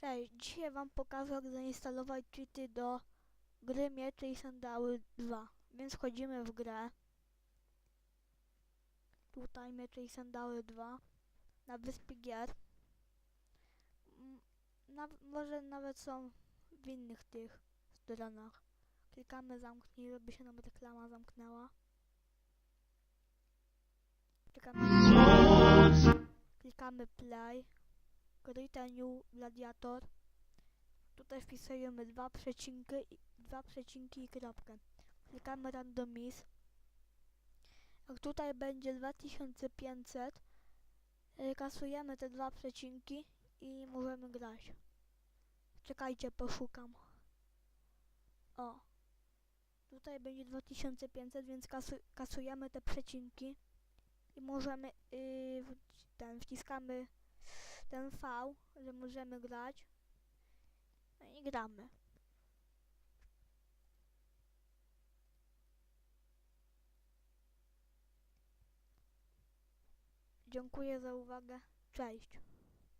Cześć, dzisiaj wam pokażę jak zainstalować cheaty do gry Miecze i Sandały 2. Więc wchodzimy w grę. Tutaj Miecze i Sandały 2. Na wyspie gier. Na, może nawet są w innych tych stronach. Klikamy zamknij, żeby się nam reklama zamknęła. Klikamy, klikamy play. Create a new gladiator. Tutaj wpisujemy dwa przecinki, dwa przecinki i kropkę. Klikamy randomize. Jak tutaj będzie 2500, y, kasujemy te dwa przecinki i możemy grać. Czekajcie, poszukam. O. Tutaj będzie 2500, więc kasu, kasujemy te przecinki i możemy, yy, ten, wciskamy ten V, że możemy grać. No i gramy. Dziękuję za uwagę. Cześć.